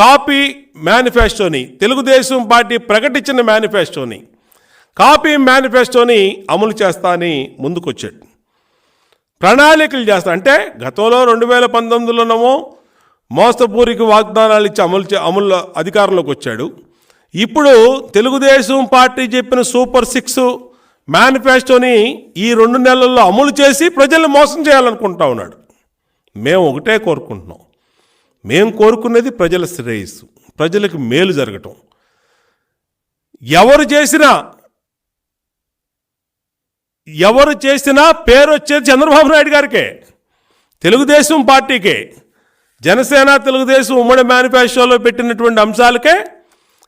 Copy మేనిఫెస్టోని Telugu Desam party ప్రకటించిన మేనిఫెస్టోని. కాపీ మేనిఫెస్టోని అమలు చేస్తా అని ముందుకొచ్చాడు. ప్రణాళికలు చేస్తా అంటే గతంలో రెండు వేల పంతొమ్మిదిలోనేమో మోస్తపూరికి వాగ్దానాలు ఇచ్చి అమలు చే- అమలు అధికారంలోకి వచ్చాడు. ఇప్పుడు తెలుగుదేశం పార్టీ చెప్పిన సూపర్ సిక్స్ మేనిఫెస్టోని ఈ రెండు నెలల్లో అమలు చేసి ప్రజల్ని మోసం చేయాలనుకుంటా ఉన్నాడు. మేము ఒకటే కోరుకుంటున్నాం. మేము కోరుకున్నది ప్రజల శ్రేయస్సు ప్రజలకు మేలు జరగటం. ఎవరు చేసినా ఎవరు చేసినా పేరు వచ్చేది చంద్రబాబు నాయుడు గారికే తెలుగుదేశం పార్టీకే జనసేన తెలుగుదేశం ఉమ్మడి మేనిఫెస్టోలో పెట్టినటువంటి అంశాలకే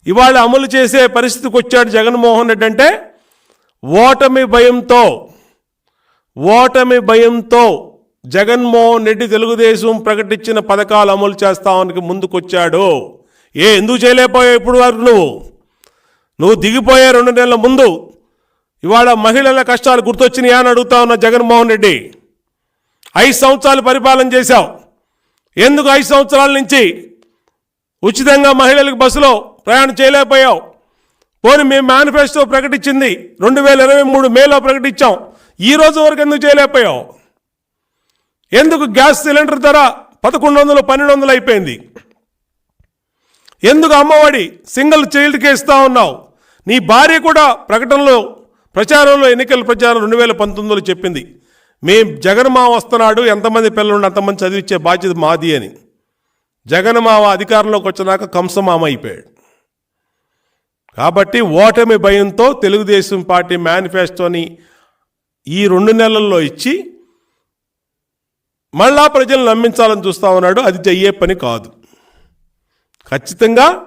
ఇవాళ అమలు చేసే పరిస్థితికి వచ్చాడు జగన్మోహన్ రెడ్డి అంటే ఓటమి భయంతో ఓటమి భయంతో జగన్మోహన్ రెడ్డి తెలుగుదేశం ప్రకటించిన పథకాలు అమలు చేస్తామని ముందుకొచ్చాడు. ఏ ఎందుకు చేయలేకపోయావు ఇప్పుడు వరకు నువ్వు? నువ్వు దిగిపోయే రెండు నెలల ముందు ఇవాళ మహిళల కష్టాలు గుర్తొచ్చినాయా అని అడుగుతా ఉన్న జగన్మోహన్ రెడ్డి. ఐదు సంవత్సరాలు పరిపాలన చేశావు. ఎందుకు ఐదు సంవత్సరాల నుంచి ఉచితంగా మహిళలకు బస్సులో ప్రయాణం చేయలేకపోయావు? పోనీ మేము మేనిఫెస్టో ప్రకటించింది. రెండు వేల ఇరవై మూడు మేలో ప్రకటించాం. ఈ రోజు వరకు ఎందుకు చేయలేకపోయావు? ఎందుకు గ్యాస్ సిలిండర్ ధర పదకొండు వందలు పన్నెండు వందలు అయిపోయింది? ఎందుకు అమ్మఒడి సింగిల్ చైల్డ్కే ఇస్తా ఉన్నావు? నీ భార్య కూడా ప్రకటనలో ప్రచారంలో ఎన్నికల ప్రచారం రెండు వేల పంతొమ్మిదిలో చెప్పింది. మేం జగన్మావ వస్తున్నాడు ఎంతమంది పిల్లలు అంతమంది చదివించే బాధ్యత మాది అని. జగన్మావ అధికారంలోకి వచ్చినాక కంసమామ అయిపోయాడు. కాబట్టి ఓటమి భయంతో తెలుగుదేశం పార్టీ మేనిఫెస్టోని ఈ రెండు నెలల్లో ఇచ్చి మళ్ళా ప్రజలు నమ్మించాలని చూస్తా ఉన్నాడు. అది చెయ్యే పని కాదు. ఖచ్చితంగా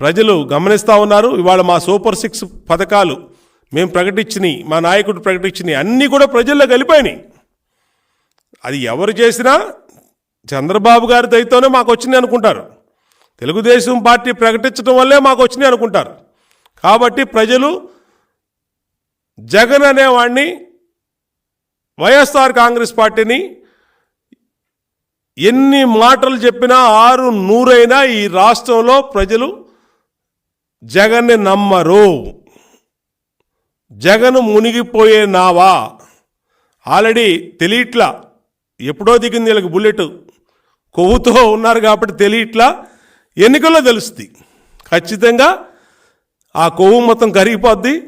ప్రజలు గమనిస్తూ ఉన్నారు. ఇవాళ మా సూపర్ సిక్స్ పథకాలు మేము ప్రకటించినవి మా నాయకుడు ప్రకటించినవి అన్నీ కూడా ప్రజల్లో కలిపాయి అది ఎవరు చేసినా చంద్రబాబు గారి దయతోనే మాకు వచ్చినాయి అనుకుంటారు. తెలుగుదేశం పార్టీ ప్రకటించడం వల్లే మాకు వచ్చినాయి అనుకుంటారు. కాబట్టి ప్రజలు జగన్ అనేవాడిని వైఎస్ఆర్ కాంగ్రెస్ పార్టీని ఎన్ని మాటలు చెప్పినా ఆరు నూరైనా ఈ రాష్ట్రంలో ప్రజలు జగన్ని నమ్మరు. జగన్ మునిగిపోయే నావా. ఆల్రెడీ తెలియట్లా ఎప్పుడో దిగింది వీళ్ళకి బుల్లెట్. కొవ్వుతో ఉన్నారు కాబట్టి తెలియట్లా ఎన్నికల్లో తెలుస్తుంది. ఖచ్చితంగా ఆ కొవ్వు మొత్తం కరిగిపోద్ది.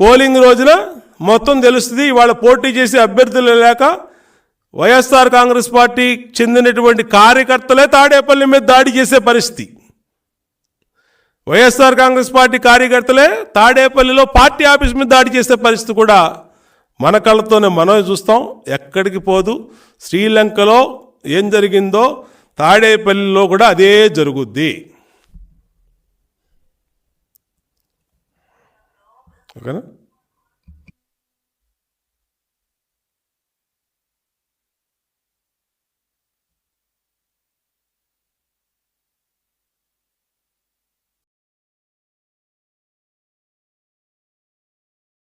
పోలింగ్ రోజున మొత్తం తెలుస్తుంది ఇవాళ పోటీ చేసే అభ్యర్థులు లేక వైఎస్ఆర్ కాంగ్రెస్ పార్టీ చెందినటువంటి కార్యకర్తలే తాడేపల్లి మీద దాడి చేసే పరిస్థితి. వైఎస్ఆర్ కాంగ్రెస్ పార్టీ కార్యకర్తలే తాడేపల్లిలో పార్టీ ఆఫీస్ మీద దాడి చేసే పరిస్థితి కూడా మన కళ్ళతోనే మనమే చూస్తాం. ఎక్కడికి పోదు. శ్రీలంకలో ఏం జరిగిందో తాడేపల్లిలో కూడా అదే జరుగుద్ది. ఓకేనా?